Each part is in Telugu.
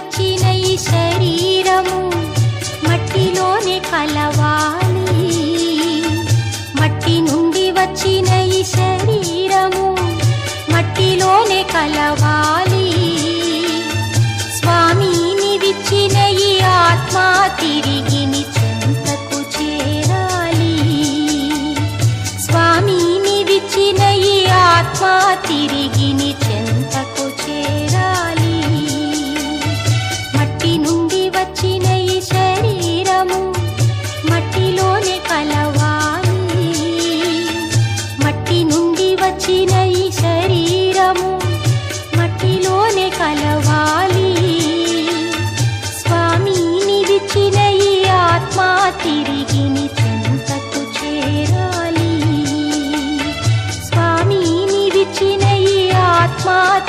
చచ్చిన ఈ శరీరము మట్టిలోనే కలవాలి. మట్టి నుండి వచ్చిన ఈ శరీరము మట్టిలోనే కలవాలి. స్వామి నివిచ్చిన ఈ ఆత్మ తిరిగి నీ చెంతకు చేరాలి. స్వామి నివిచ్చిన ఈ ఆత్మ తిరిగి నీ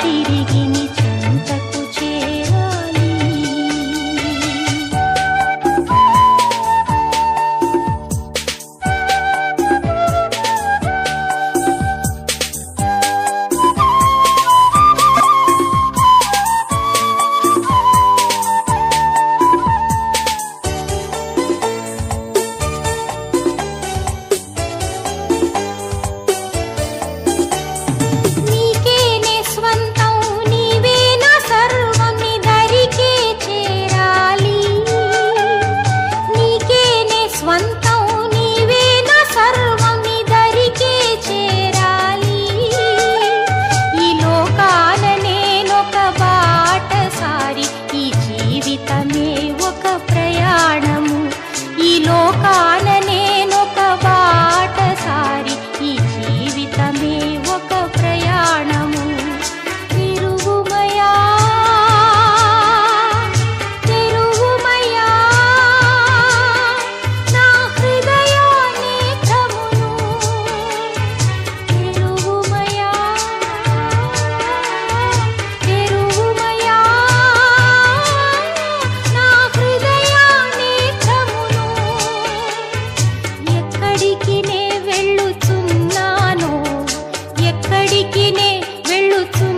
తిరిగి চিরকাল అక్కడికి వెళుతూ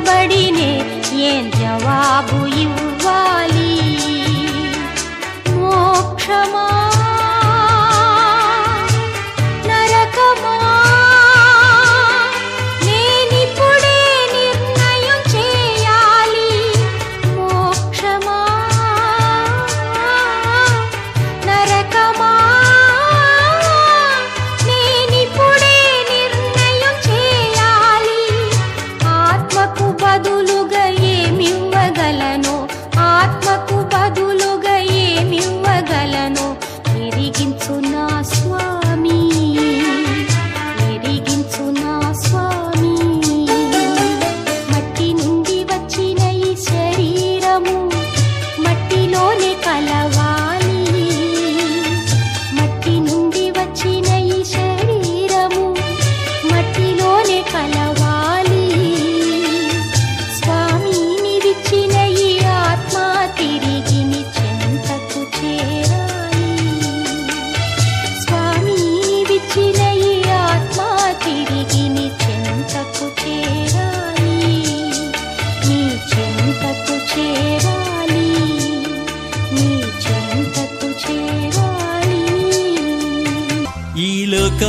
నిలబడినే ఏం జవాబు ఇవ్వాలి? No.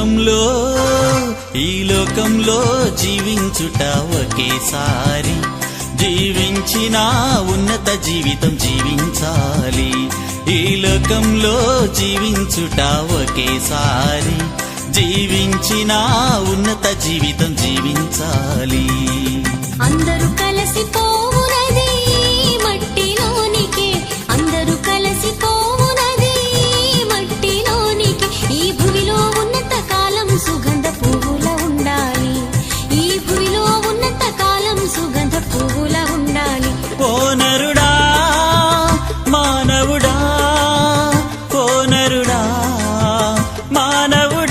లోకంలో ఈ లోకంలో జీవించుట ఒకేసారి. జీవించిన ఉన్నత జీవితం జీవించాలి. ఈ లోకంలో జీవించుట ఒకేసారి. జీవించిన ఉన్నత జీవితం జీవించాలి. అందరూ మానవుడా ఓ మానవుడా.